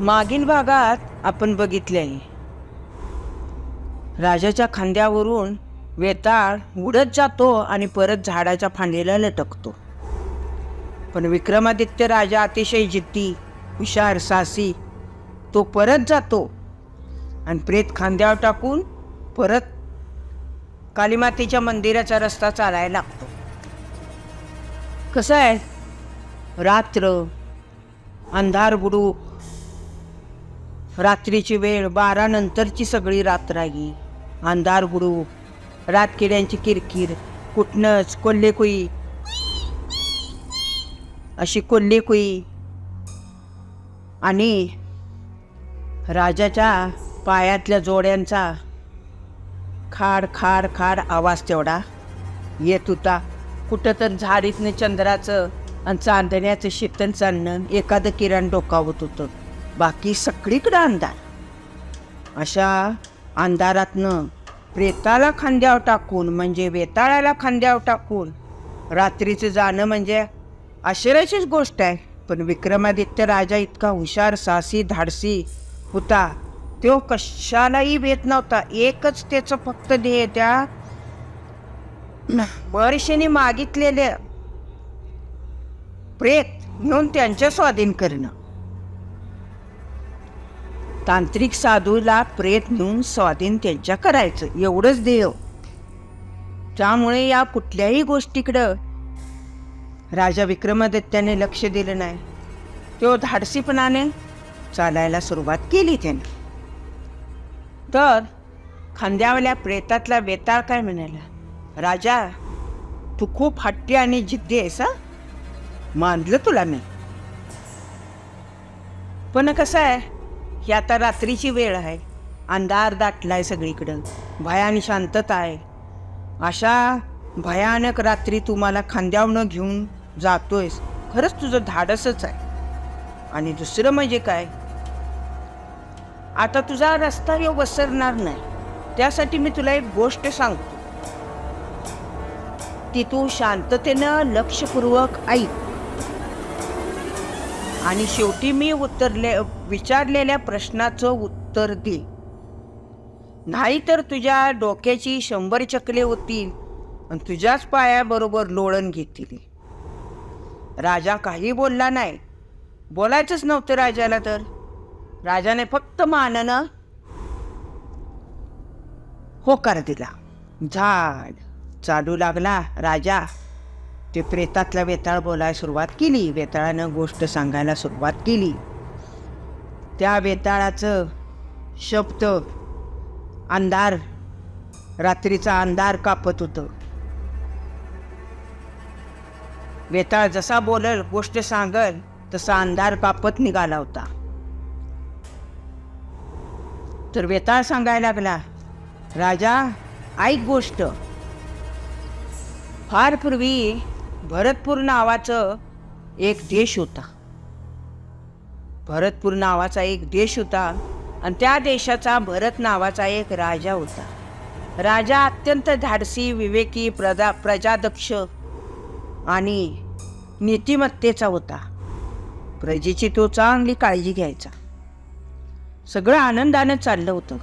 मागील भागात आपण बघितले राजाच्या खांद्यावरून वेताळ उडत जातो आणि परत झाडाच्या फांदीला लटकतो. पण विक्रमादित्य राजा अतिशय जिद्दी हुशार साहसी तो परत जातो. आणि प्रेत खांद्यावर टाकून परत कालीमातेच्या मंदिराचा रस्ता चालायला लागतो. कसं आहे? रात्र अंधार बुडूक रात्रीची वेळ बारा नंतरची सगळी रात्र आहे. अंधार बुडू रातकिड्यांची किरकिर कुठनंच कोल्हेकुई. अशी कोल्हेकुई आणि राजाच्या पायातल्या जोड्यांचा खाड खाड खाड आवाज तेवढा. येत होता. कुठं तर झाडीतनं चंद्राचं आणि चांदण्याचं शीतल चालणं एखादं किरण डोकावत होतं. बाकी सगळीकडं अंधार. अशा अंधारातनं प्रेताला खांद्यावर टाकून म्हणजे वेताळाला खांद्यावर टाकून रात्रीचं जाणं म्हणजे आश्चर्याचीच गोष्ट आहे. पण विक्रमादित्य राजा इतका हुशार सासी धाडसी होता. तो कशालाही भेट नव्हता. एकच त्याचं फक्त ध्येय त्या महर्षीने मागितलेले प्रेत घेऊन त्यांच्या स्वाधीन करणं. तांत्रिक साधूला प्रेत नेऊन स्वाधीन त्यांच्या करायचं. एवढंच ध्येय. त्यामुळे या कुठल्याही गोष्टीकडं राजा विक्रमादित्याने लक्ष दिलं नाही. तो धाडसीपणाने चालायला सुरुवात केली त्याने. तर खांद्यावल्या प्रेतातला वेताळ काय म्हणाला? राजा तू खूप हट्टी आणि जिद्दी आहेस हा? मानलं तुला मी. पण कसं आहे ही आता रात्रीची वेळ आहे. अंधार दाटलाय सगळीकडं. भयान शांतता आहे. अशा भयानक रात्री तू मला खांद्यावनं घेऊन जातोयस. खरंच तुझं धाडसच आहे. आणि दुसरं म्हणजे काय? आता तुझा रस्ता यो वसरणार नाही. त्यासाठी मी तुला एक गोष्ट सांगतो. ती तू शांततेनं लक्षपूर्वक ऐक. आणि शेवटी मी उत्तरले विचारलेल्या प्रश्नाचं उत्तर दे. नाहीतर तुझ्या डोक्याची शंभर चकले होतील आणि तुझ्याच पायाबरोबर लोळण घेतील. राजा काही बोलला नाही. बोलायचंच नव्हतं राजाला तर. राजाने फक्त मानानं होकार दिला. झाड चालू लागला. राजा ते प्रेतातला वेताळ बोलायला सुरुवात केली. वेताळानं गोष्ट सांगायला सुरुवात केली. त्या वेताळाचं शब्द अंधार रात्रीचा अंधार कापत होतं. वेताळ जसा बोलल गोष्ट सांगल तसा अंधार कापत निघाला होता. तर वेताळ सांगायला लागला राजा ऐक गोष्ट. फार पूर्वी भरतपूर नावाचं एक देश होता. भरतपूर नावाचा एक देश होता आणि त्या देशाचा भरत नावाचा एक राजा होता. राजा अत्यंत धाडसी विवेकी प्रजा प्रजादक्ष आणि नीतिमत्तेचा होता. प्रजेची तो चांगली काळजी घ्यायचा. सगळं आनंदानं चाललं होतं.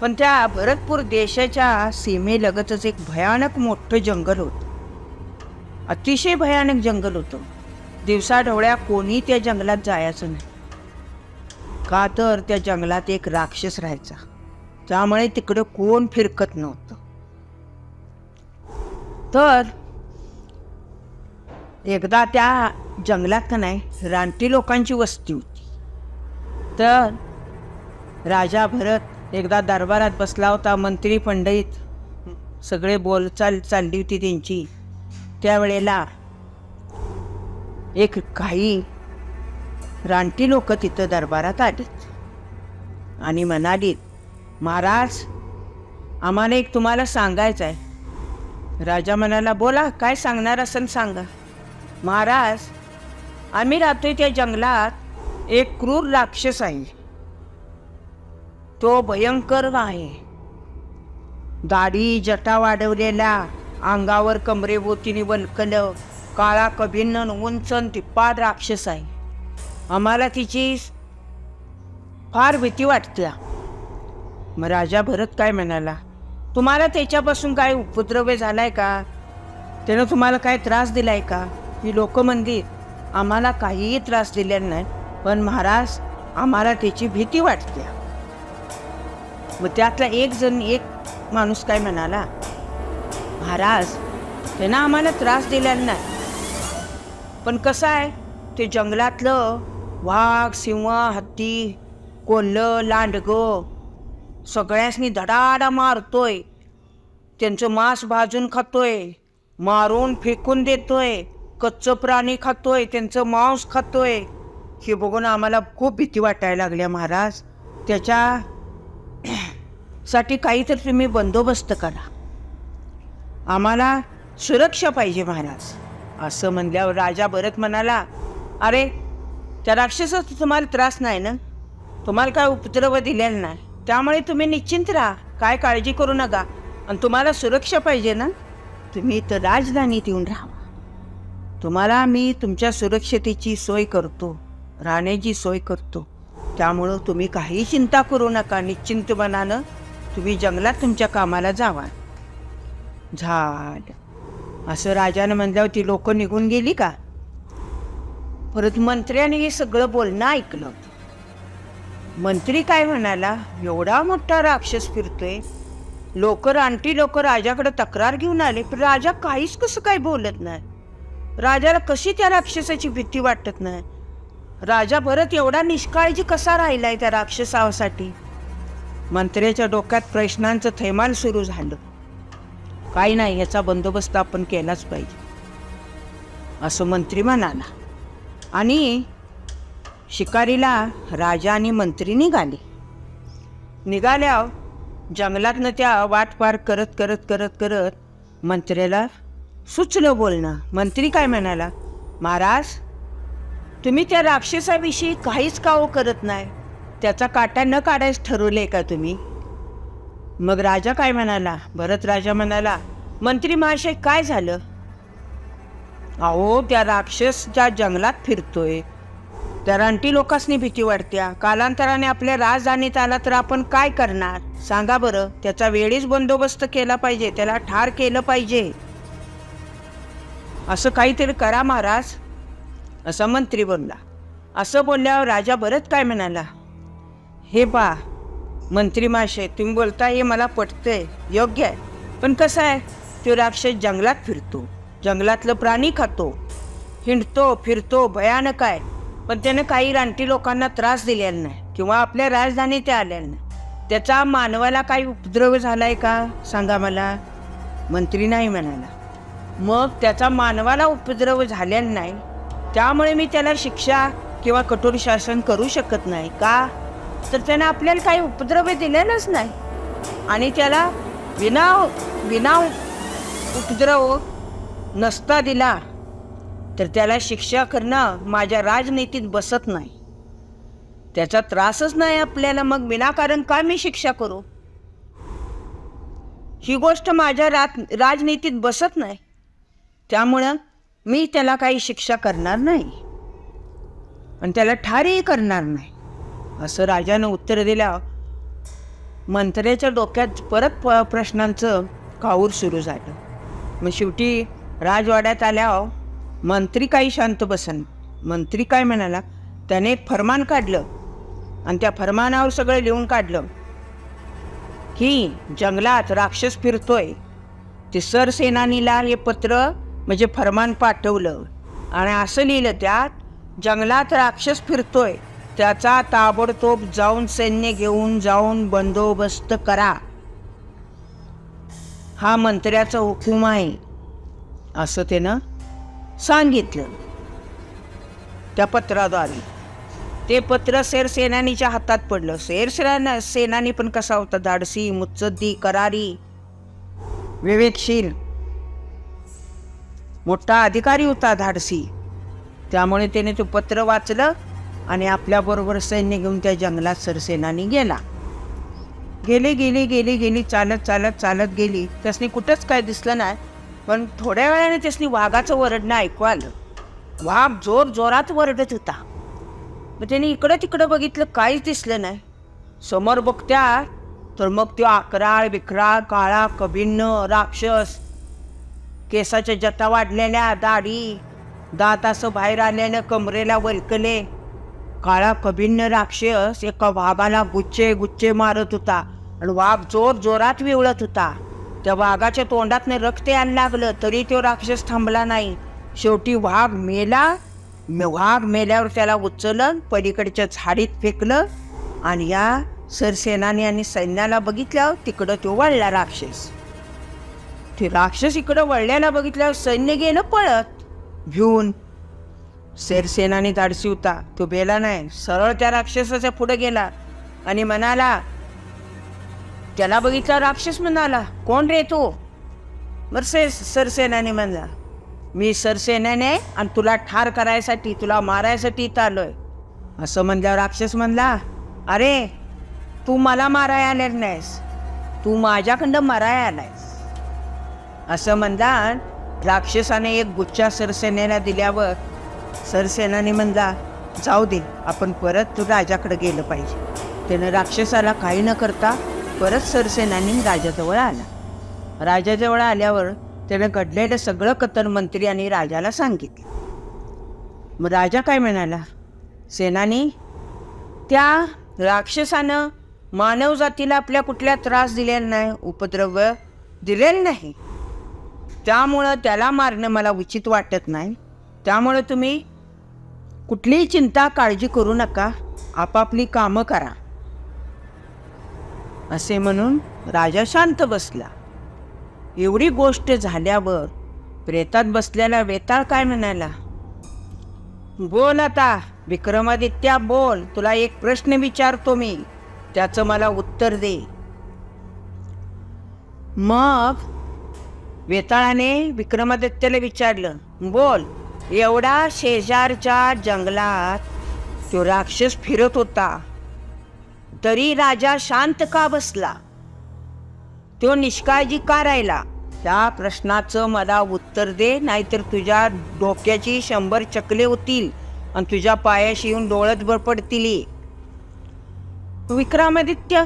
पण त्या भरतपूर देशाच्या सीमेलगतच एक भयानक मोठं जंगल होतं. अतिशय भयानक जंगल होतं. दिवसाढवळ्या कोणी त्या जंगलात जायचं नाही. का तर त्या जंगलात एक राक्षस राहायचा. त्यामुळे तिकडं कोण फिरकत नव्हतं. तर एकदा त्या जंगलात का नाही रानटी लोकांची वस्ती होती. तर राजा भरत एकदा दरबारात बसला होता मंत्री पंडित. सगळे बोलचाल चालली होती त्यांची. त्यावेळेला एक काही रानटी लोक तिथं दरबारात आलीत. आणि म्हणालीत महाराज आम्हाला एक तुम्हाला सांगायचं आहे. राजा म्हणाला बोला काय सांगणार असेल सांगा. महाराज आम्ही राहतोय त्या जंगलात एक क्रूर राक्षस आहे. तो भयंकर आहे दाढी जटा वाढवलेला अंगावर कमरेभोवतीने वलकल काळा कभिन्न उंच न तिप्पाड राक्षस आहे. आम्हाला तिची फार भीती वाटते मग राजा भरत काय म्हणाला तुम्हाला त्याच्यापासून काय उपद्रव्य झालाय का? त्यानं तुम्हाला काय त्रास दिलाय का? ही लोक मंदिर आम्हाला काहीही त्रास दिलेला नाही पण महाराज आम्हाला त्याची भीती वाटते व त्यातला एक जण एक माणूस काय म्हणाला महाराज त्यांना आम्हाला त्रास दिल्यांना नाही. पण कसं आहे ते जंगलातलं वाघ सिंह हत्ती कोल्हं लांडगं सगळ्यांनी धडाडा मारतोय. त्यांचं मांस भाजून खातोय मारून फेकून देतोय कच्चं प्राणी खातोय त्यांचं मांस खातोय. हे बघून आम्हाला खूप भीती वाटायला लागल्या महाराज त्याच्या साठी काहीतरी तुम्ही बंदोबस्त करा. आम्हाला सुरक्षा पाहिजे महाराज. असं म्हणल्यावर राजा भरत म्हणाला अरे त्या राक्षसाचा तुम्हाला त्रास नाही ना? तुम्हाला काय उपद्रव दिलेला नाही? त्यामुळे तुम्ही निश्चिंत राहा. काय काळजी करू नका. आणि तुम्हाला सुरक्षा पाहिजे ना? तुम्ही तर राजधानीत येऊन राहा. तुम्हाला मी तुमच्या सुरक्षतेची सोय करतो. राहण्याची सोय करतो. त्यामुळं तुम्ही काही चिंता करू नका. निश्चिंत मनानं तुम्ही जंगलात तुमच्या कामाला जावा. झाड. असं राजानं म्हणल्यावर ती लोक निघून गेली का? परत मंत्र्याने हे सगळं बोलणं ऐकलं. मंत्री काय म्हणाला? एवढा मोठा राक्षस फिरतोय. लोक रानटी लोक राजाकडे तक्रार घेऊन आले पण राजा काहीच कसं काय बोलत नाही? राजाला कशी त्या राक्षसाची भीती वाटत नाही? राजा परत एवढा निष्काळजी कसा राहिलाय त्या राक्षसासाठी? मंत्र्याच्या डोक्यात प्रश्नांचं थैमान सुरू झालं. काही नाही याचा बंदोबस्त आपण केलाच पाहिजे. असं मंत्री म्हणाला. आणि शिकारीला राजा आणि मंत्री निघाले. निघाल्या जंगलातनं त्या वाट पार करत करत करत करत मंत्र्याला सुचलं बोलणं. मंत्री काय म्हणाला महाराज तुम्ही त्या राक्षसाविषयी काहीच काहो करत नाही. त्याचा काटा न काढायच ठरवले का तुम्ही? मग राजा काय म्हणाला? भरत राजा म्हणाला मंत्री महाशय काय झालं? अहो त्या राक्षस ज्या जंगलात फिरतोय त्या रानटी लोकांनी भीती वाटत्या. कालांतराने आपल्या राजधानीत आला तर आपण काय करणार? सांगा बरं त्याचा वेळीच बंदोबस्त केला पाहिजे त्याला ठार केलं पाहिजे. असं काहीतरी करा महाराज असा मंत्री बोलला. असं बोलल्यावर राजा भरत काय म्हणाला? हे पा मंत्री माशे तुम्ही बोलता हे मला पटतंय. योग्य आहे. पण कसं आहे तो राक्षस जंगलात फिरतो. जंगलातलं प्राणी खातो. हिंडतो फिरतो भयानक आहे. पण त्यानं काही रानटी लोकांना त्रास दिलेला नाही किंवा आपल्या राजधानीत ते आलेला नाही. त्याचा मानवाला काही उपद्रव झालाय का? सांगा मला. मंत्री नाही म्हणाला. मग त्याचा मानवाला उपद्रव झालेला नाही. त्यामुळे मी त्याला शिक्षा किंवा कठोर शासन करू शकत नाही का? तर त्यानं आपल्याला काही उपद्रव दिलेलाच नाही. आणि त्याला विना विना उपद्रव नसता दिला तर त्याला शिक्षा करणं माझ्या राजनीतीत बसत नाही. त्याचा त्रासच नाही आपल्याला मग विनाकारण का मी शिक्षा करू? ही गोष्ट माझ्या रात राजनीतीत बसत नाही. त्यामुळं मी त्याला काही शिक्षा करणार नाही. आणि त्याला ठारही करणार नाही. असं राजानं उत्तर दिल्या मंत्र्याच्या डोक्यात परत प प्रश्नांचं काऊर सुरू झालं. मग शेवटी राजवाड्यात आल्यावर मंत्री काही शांत बसन. मंत्री काय म्हणाला त्याने एक फरमान काढलं आणि त्या फरमानावर सगळं लिहून काढलं. की जंगलात राक्षस फिरतोय. ते सरसेनानीला हे पत्र म्हणजे फरमान पाठवलं. आणि असं लिहिलं त्यात जंगलात राक्षस फिरतोय. त्याचा ताबडतोब जाऊन सैन्य घेऊन जाऊन बंदोबस्त करा. हा मंत्र्याचा हुकूम आहे. असं त्यानं सांगितलं. त्या पत्राद्वारे. ते पत्र सेरसेनानीच्या हातात पडलं. सेना सेनानी पण कसा होता? धाडसी मुत्सद्दी करारी. विवेकशील. मोठा अधिकारी होता धाडसी. त्यामुळे त्याने ते पत्र वाचलं. आणि आपल्याबरोबर सैन्य घेऊन त्या जंगलात सरसेनानी गेला. गेले गेली गेली गेली चालत चालत चालत गेली. त्यासनी कुठंच काय दिसलं नाही पण थोड्या वेळाने त्यासनी वाघाचं वरडणं ऐकू आलं. वाघ जोर जोरात वरडत होता. मग त्याने इकडं तिकडं बघितलं काहीच दिसलं नाही. समोर बघत्या तर मग तो आकराळ विक्राळ काळा कभिन्न राक्षस केसाच्या जटा वाढलेल्या दाढी दात असं बाहेर आल्यानं कमरेला वलकले काळा कभिन्न राक्षस एका वाघाला गुच्चे गुच्चे मारत होता आणि वाघ जोर जोरात विवळत होता. त्या वाघाच्या तोंडातनं रक्त यायला लागलं तरी तो राक्षस थांबला नाही. शेवटी वाघ मेला वाघ मेल्यावर त्याला उचललं पलीकडच्या झाडीत फेकलं आणि या सरसेनाने आणि सैन्याला बघितल्यावर तिकडं तो वळला राक्षस. ते राक्षस इकडं वळल्याला बघितल्यावर सैन्य गेलं पळत. भिवून शेरसेनाने धाडसी होता तो बेला नाही. सरळ त्या राक्षसाच्या पुढे गेला. आणि म्हणाला त्याला बघितला राक्षस म्हणाला. कोण रे तू? बर से सरसेनाने म्हणला. मी सरसेनाने आणि तुला ठार करायसाठी तुला मारायसाठी इथं आलोय. असं म्हणल्यावर राक्षस म्हणला अरे तू मला माराय आलेला नाहीस. तू माझ्याकडं माराय आलायस. असं म्हणला राक्षसाने एक गुच्छा सरसेनेला दिल्यावर सरसेनाने म्हणला जाऊ दे आपण परत राजाकडे गेलं पाहिजे. त्यानं राक्षसाला काही न करता परत सरसेनानी राजाजवळ आला. राजाजवळ आल्यावर त्यानं घडलेलं सगळं कतर मंत्री आणि राजाला सांगितलं. मग राजा काय म्हणाला? सेनानी त्या राक्षसानं मानवजातीला आपल्या कुठल्या त्रास दिलेला नाही उपद्रव्य दिलेलं नाही. त्यामुळं त्याला मारणं मला उचित वाटत नाही. त्यामुळे तुम्ही कुठलीही चिंता काळजी करू नका. आपापली कामं करा. असे म्हणून राजा शांत बसला. एवढी गोष्ट झाल्यावर प्रेतात बसलेला वेताळ काय म्हणाला? बोल आता विक्रमादित्या बोल. तुला एक प्रश्न विचारतो मी. त्याचं मला उत्तर दे. मग वेताळाने विक्रमादित्याला विचारलं बोल. एवढा शेजारच्या जंगलात तो राक्षस फिरत होता. तरी राजा शांत का बसला? तो निष्काळजी का राहिला त्या प्रश्नाचं मला उत्तर दे नाहीतर तुझ्या डोक्याची शंभर चकले होतील आणि तुझ्या पायाशी येऊन डोळत बर पडतील. विक्रमादित्य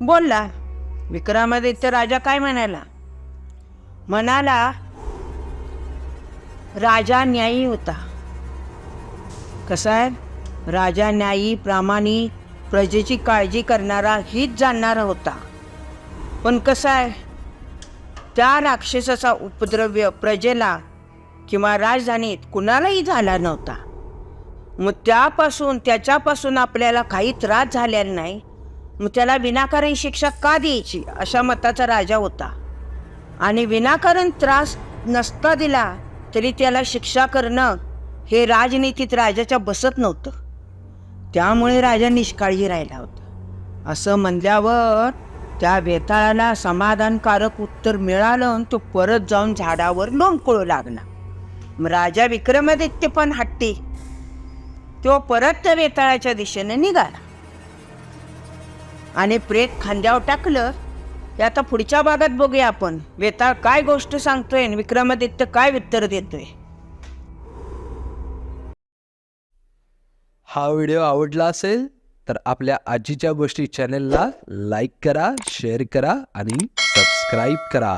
बोलला विक्रमादित्य राजा काय म्हणाला? म्हणाला राजा न्यायी होता. कसा आहे? राजा न्यायी प्रामाणिक प्रजेची काळजी करणारा हीच जाणणारा होता. पण कसं आहे? त्या राक्षसाचा उपद्रव्य प्रजेला किंवा राजधानीत कुणालाही झाला नव्हता. मग त्यापासून त्याच्यापासून आपल्याला काही त्रास झालेला नाही. मग त्याला विनाकारण शिक्षा का द्यायची? अशा मताचा राजा होता. आणि विनाकारण त्रास नसता दिला तरी त्याला शिक्षा करणं हे राजनीतीत राजाच्या बसत नव्हतं. त्यामुळे राजा निष्काळजी राहिला होता. असं म्हणल्यावर त्या वेताळाला समाधानकारक उत्तर मिळालं आणि तो परत जाऊन झाडावर लोंबकळू लागला. मग राजा विक्रमादित्य पण हट्टी. तो परत त्या वेताळाच्या दिशेने निघाला. आणि प्रेत खांद्यावर टाकलं आता पुढच्या भागात बघूया आपण. वेताळ काय गोष्ट सांगतोय आणि विक्रमादित्य काय उत्तर देतोय? हा व्हिडिओ आवडला असेल तर आपल्या आजीच्या गोष्टी चॅनेलला लाईक करा शेअर करा आणि सबस्क्राईब करा.